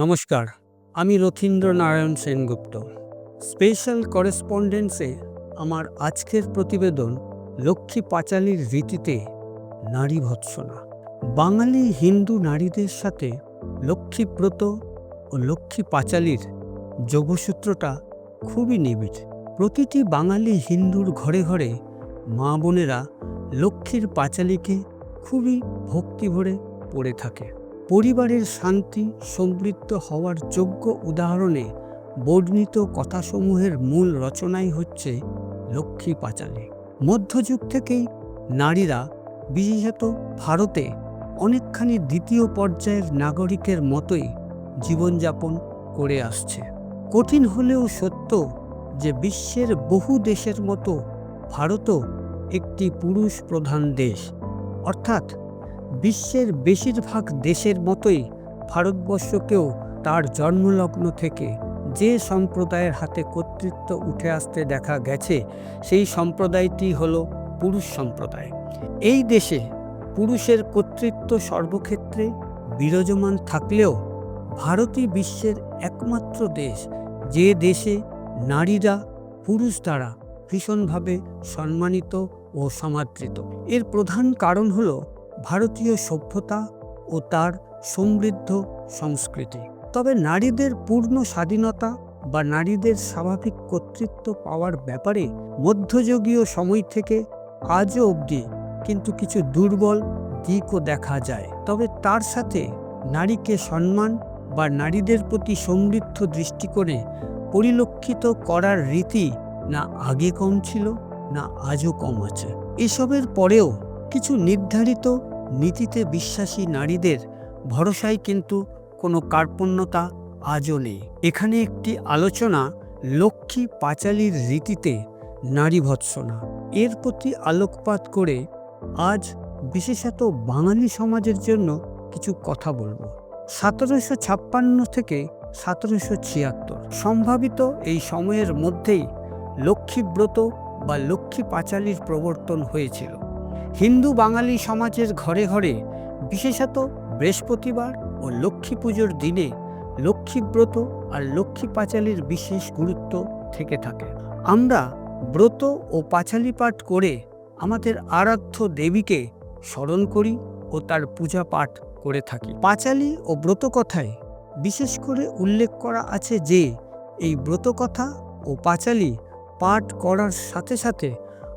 নমস্কার, আমি রথীন্দ্র নারায়ণ সেনগুপ্ত। স্পেশাল করেসপন্ডেন্সে আমার আজকের প্রতিবেদন লক্ষ্মী পাঁচালীর রীতিতে নারী ভৎসনা বাঙালি হিন্দু নারীদের সাথে লক্ষ্মীব্রত ও লক্ষ্মী পাঁচালীর যোগসূত্রটা খুবই নিবিড়। প্রতিটি বাঙালি হিন্দুর ঘরে ঘরে মা বোনেরা লক্ষ্মীর পাঁচালীকে খুবই ভক্তি ভরে পড়ে থাকে। পরিবারের শান্তি, সমৃদ্ধ হওয়ার যোগ্য উদাহরণে বর্ণিত কথাসমূহের মূল রচনাই হচ্ছে লক্ষ্মী পাঁচালী। মধ্যযুগ থেকেই নারীরা, বিশেষত ভারতে, অনেকখানি দ্বিতীয় পর্যায়ের নাগরিকের মতোই জীবনযাপন করে আসছে। কঠিন হলেও সত্য যে বিশ্বের বহু দেশের মতো ভারতও একটি পুরুষ প্রধান দেশ। অর্থাৎ বিশ্বের বেশিরভাগ দেশের মতোই ভারতবর্ষকেও তার জন্মলগ্ন থেকে যে সম্প্রদায়ের হাতে কর্তৃত্ব উঠে আসতে দেখা গেছে, সেই সম্প্রদায়টি হল পুরুষ সম্প্রদায়। এই দেশে পুরুষের কর্তৃত্ব সর্বক্ষেত্রে বিরাজমান থাকলেও ভারতই বিশ্বের একমাত্র দেশ, যে দেশে নারীরা পুরুষ দ্বারা ভীষণভাবে সম্মানিত ও সমাদৃত। এর প্রধান কারণ হল ভারতীয় সভ্যতা ও তার সমৃদ্ধ সংস্কৃতি। তবে নারীদের পূর্ণ স্বাধীনতা বা নারীদের স্বাভাবিক কর্তৃত্ব পাওয়ার ব্যাপারে মধ্যযুগীয় সময় থেকে আজও অবধি কিন্তু কিছু দুর্বল দিকও দেখা যায়। তবে তার সাথে নারীকে সম্মান বা নারীদের প্রতি সমৃদ্ধ দৃষ্টিকোণে পরিলক্ষিত করার রীতি না আগে কম ছিল, না আজও কম আছে। এসবের পরেও কিছু নির্ধারিত নীতিতে বিশ্বাসী নারীদের ভরসায় কিন্তু কোনো কার্পণ্যতা আজও নেই। এখানে একটি আলোচনা লক্ষ্মী পাঁচালীর রীতিতে নারী ভৎসনা। এর প্রতি আলোকপাত করে আজ বিশেষত বাঙালি সমাজের জন্য কিছু কথা বলব। সতেরোশো ছাপ্পান্ন থেকে সতেরোশো ছিয়াত্তর। সম্ভাবিত এই সময়ের মধ্যেই লক্ষ্মীব্রত বা লক্ষ্মী পাঁচালীর প্রবর্তন হয়েছিল। হিন্দু বাঙালি সমাজের ঘরে ঘরে, বিশেষত বৃহস্পতিবার ও লক্ষ্মী পুজোর দিনে লক্ষ্মীব্রত আর লক্ষ্মী পাঁচালীর বিশেষ গুরুত্ব থেকে থাকে। আমরা ব্রত ও পাঁচালী পাঠ করে আমাদের আরাধ্য দেবীকে স্মরণ করি ও তার পূজা পাঠ করে থাকি। পাঁচালী ও ব্রত কথায় বিশেষ করে উল্লেখ করা আছে যে, এই ব্রত কথা ও পাঁচালী পাঠ করার সাথে সাথে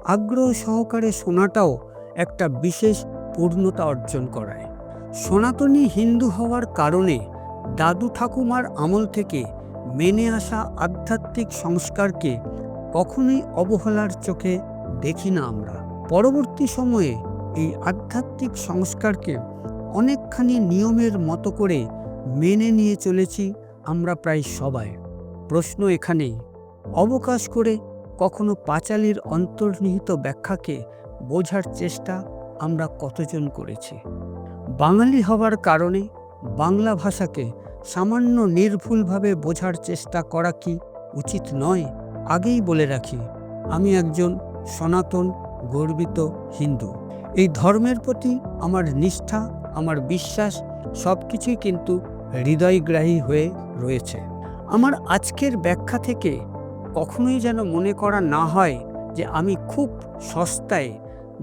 আগ্রহ সহকারে শোনাটাও একটা বিশেষ পূর্ণতা অর্জন করায়। সনাতনী হিন্দু হওয়ার কারণে দাদু ঠাকুমার আমল থেকে মেনে আসা আধ্যাত্মিক সংস্কারকে কখনোই অবহেলার চোখে দেখি না আমরা। পরবর্তী সময়ে এই আধ্যাত্মিক সংস্কারকে অনেকখানি নিয়মের মতো করে মেনে নিয়ে চলেছি আমরা প্রায় সবাই। প্রশ্ন এখানেই। অবকাশ করে কখনো পাঁচালীর অন্তর্নিহিত ব্যাখ্যাকে বোঝার চেষ্টা আমরা কতজন করেছি। বাঙালি হওয়ার কারণে বাংলা ভাষাকে সামান্য নির্ভুলভাবে বোঝার চেষ্টা করা কি উচিত নয়, আগেই বলে রাখি, আমি একজন সনাতন গর্বিত হিন্দু। এই ধর্মের প্রতি আমার নিষ্ঠা, আমার বিশ্বাস সব কিছুই কিন্তু হৃদয়গ্রাহী হয়ে রয়েছে। আমার আজকের ব্যাখ্যা থেকে কখনোই যেন মনে করা না হয় যে আমি খুব সস্তায়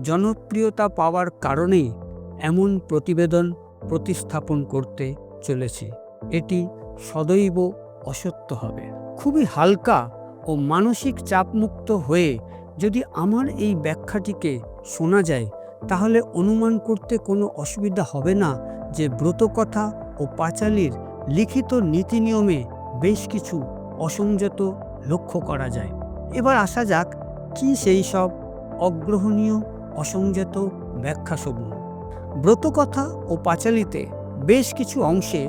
জনপ্রিয়তা পাওয়ার কারণেই এমন প্রতিবেদন প্রতিস্থাপন করতে চলেছে। এটি সদৈব অসত্য হবে। খুবই হালকা ও মানসিক চাপমুক্ত হয়ে যদি আমার এই ব্যাখ্যাটিকে শোনা যায়, তাহলে অনুমান করতে কোনো অসুবিধা হবে না যে ব্রতকথা ও পাঁচালীর লিখিত নীতি নিয়মে বেশ কিছু অসংযত লক্ষ্য করা যায়। এবার আসা যাক, কি সেই সব অগ্রহণীয় অসংযত ব্যাখ্যাসমূহ। ব্রতকথা ও পাঁচালীতে বেশ কিছু অংশে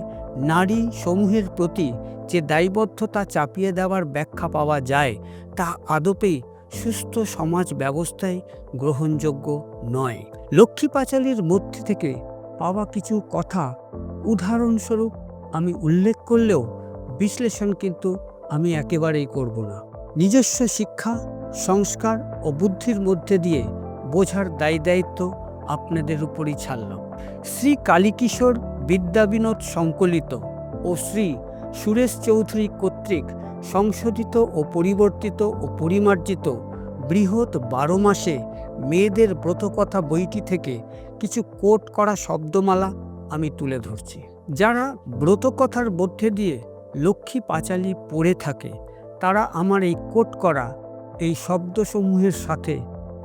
নারী সমূহের প্রতি যে দায়বদ্ধতা চাপিয়ে দেওয়ার ব্যাখ্যা পাওয়া যায়, তা আদপেই সুস্থ সমাজ ব্যবস্থায় গ্রহণযোগ্য নয়। লক্ষ্মী পাঁচালীর মধ্যে থেকে পাওয়া কিছু কথা উদাহরণস্বরূপ, আমি উল্লেখ করলেও বিশ্লেষণ কিন্তু আমি একেবারেই করব না। নিজস্ব শিক্ষা, সংস্কার ও বুদ্ধির মধ্যে দিয়ে বোঝার দায় দায়িত্ব আপনাদের উপরই ছাড়ল। শ্রী কালীকিশোর বিদ্যাবিনোদ সংকলিত ও শ্রী সুরেশ চৌধুরী কর্তৃক সংশোধিত ও পরিবর্তিত ও পরিমার্জিত বৃহৎ বারো মাসে মেয়েদের ব্রতকথা বইটি থেকে কিছু কোট করা শব্দমালা আমি তুলে ধরছি। যারা ব্রতকথার মধ্যে দিয়ে লক্ষ্মী পাঁচালী পড়ে থাকে, তারা আমার এই কোট করা এই শব্দসমূহের সাথে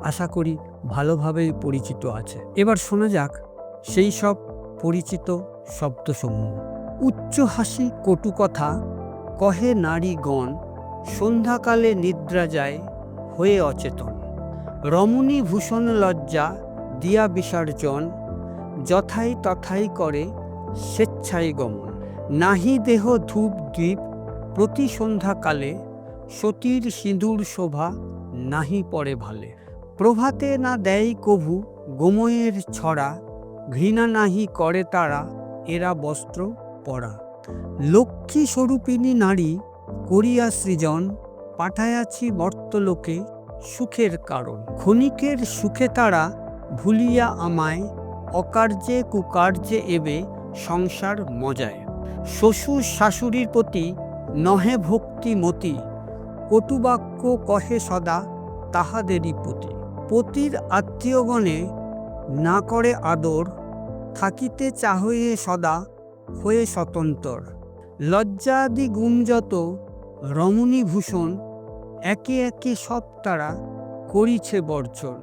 আশা করি ভালোভাবেই পরিচিত আছে। এবার শোনা যাক সেই সব পরিচিত শব্দসমূহ। উচ্চ হাসি কটু কথা, কহে নারীগণ, সন্ধ্যাকালে নিদ্রা যায়, হয়ে অচেতন। রমণী ভূষণ লজ্জা দিয়া বিসর্জন, যথাই তথাই করে স্বেচ্ছায় গমন। নাহি দেহ ধূপ দ্বীপ, প্রতি সন্ধ্যাকালে সতীর সিঁদুর শোভা নাহি পড়ে ভালে। প্রভাতে না দেয় কভু, গোময়ের ছড়া, ঘৃণা নাহি করে তারা, এরা বস্ত্র, পরা। লক্ষ্মী স্বরূপিণী নারী করিয়া সৃজন, পাঠায়াছি বর্তলোকে সুখের কারণ। ক্ষণিকের সুখে তারা ভুলিয়া আমায়, অকার্যে কুকার্যে এবে সংসার মজায়। শ্বশুর শাশুড়ির প্রতি নহে ভক্তি মতি, কটুবাক্য কহে সদা তাহাদেরই প্রতি। পতির আত্মীয়গণে না করে আদর, থাকিতে চাহয়ে সদা হয়ে স্বতন্ত্র। লজ্জাদি গুণ যত রমণীভূষণ একে একে সব তারা করিছে বর্জন।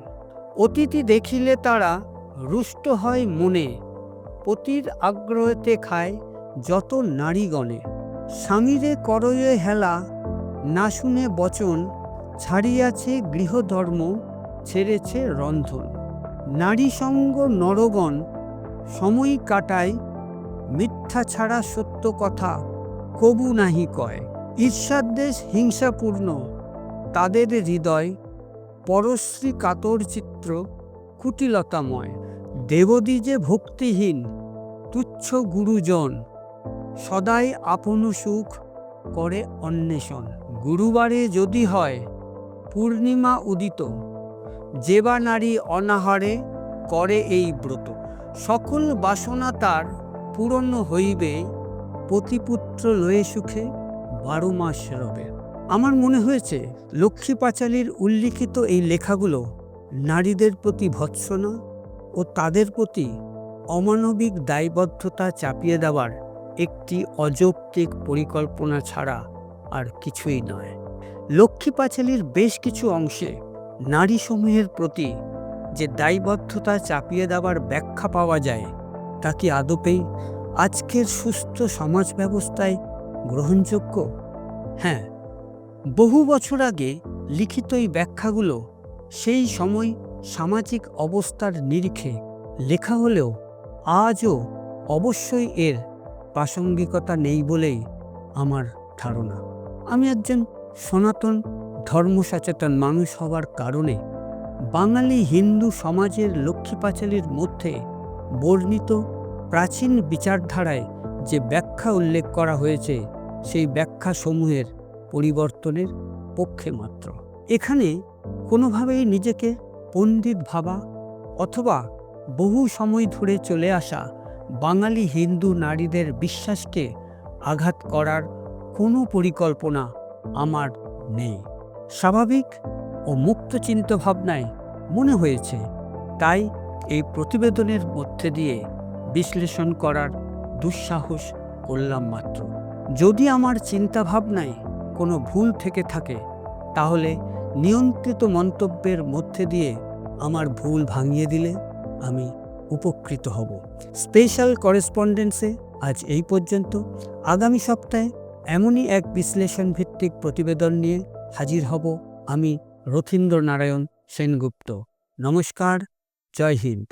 অতিথি দেখিলে তারা রুষ্ট হয় মনে, পতির আগ্রহেতে খায় যত নারীগণে। স্বামীরে করয়ে হেলা, না শুনে বচন, ছাড়িয়াছে গৃহধর্ম ছেড়েছে রন্ধন। নারী সঙ্গ নরগণ, সময় কাটায়, মিথ্যা ছাড়া সত্য কথা কবু নাহি কয়। ঈর্ষাদ্বেষ হিংসাপূর্ণ, তাদের হৃদয় পরশ্রী কাতর চিত্র, কুটিলতাময়। দেবদী যে ভক্তিহীন, তুচ্ছ গুরুজন, সদাই আপন সুখ করে অন্বেষণ। গুরুবারে যদি হয়, পূর্ণিমা উদিত। যেবা নারী অনাহারে করে এই ব্রত। সকল বাসনা তার পূরণ হইবে, পতিপুত্র লয়ে সুখে বারো মাস রবে। আমার মনে হয়েছে, লক্ষ্মী পাঁচালীর উল্লিখিত এই লেখাগুলো নারীদের প্রতি ভৎসনা ও তাদের প্রতি অমানবিক দায়বদ্ধতা চাপিয়ে দেওয়ার একটি অযৌক্তিক পরিকল্পনা ছাড়া আর কিছুই নয়। লক্ষ্মী পাঁচালীর বেশ কিছু অংশে নারী সমূহের প্রতি যে দায়বদ্ধতা চাপিয়ে দেওয়ার ব্যাখ্যা পাওয়া যায়, তা কি আদপেই আজকের সুস্থ সমাজ ব্যবস্থায় গ্রহণযোগ্য? হ্যাঁ বহু বছর আগে লিখিত এই ব্যাখ্যাগুলো সেই সময় সামাজিক অবস্থার নিরিখে লেখা হলেও আজও অবশ্যই এর প্রাসঙ্গিকতা নেই বলেই আমার ধারণা। আমি একজন সনাতন ধর্ম সচেতন মানুষ হওয়ার কারণে বাঙালি হিন্দু সমাজের লক্ষ্মী পাঁচালীর মধ্যে বর্ণিত প্রাচীন বিচারধারায় যে ব্যাখ্যা উল্লেখ করা হয়েছে, সেই ব্যাখ্যাসমূহের পরিবর্তনের পক্ষে মাত্র। এখানে কোনোভাবেই নিজেকে পণ্ডিত ভাবা অথবা বহু সময় ধরে চলে আসা বাঙালি হিন্দু নারীদের বিশ্বাসকে আঘাত করার কোনো পরিকল্পনা আমার নেই। স্বাভাবিক ও মুক্ত চিন্তাভাবনায় মনে হয়েছে। তাই এই প্রতিবেদনের মধ্যে দিয়ে বিশ্লেষণ করার দুঃসাহস করলাম মাত্র। যদি আমার চিন্তাভাবনায় কোনো ভুল থেকে থাকে, তাহলে নিয়ন্ত্রিত মন্তব্যের মধ্যে দিয়ে আমার ভুল ভাঙিয়ে দিলে আমি উপকৃত হব। স্পেশাল করেসপন্ডেন্সে আজ এই পর্যন্ত। আগামী সপ্তাহে এমনই এক বিশ্লেষণ ভিত্তিক প্রতিবেদন নিয়ে হাজির হব আমি রথীন্দ্র নারায়ণ সেনগুপ্ত। নমস্কার জয় হিন্দ।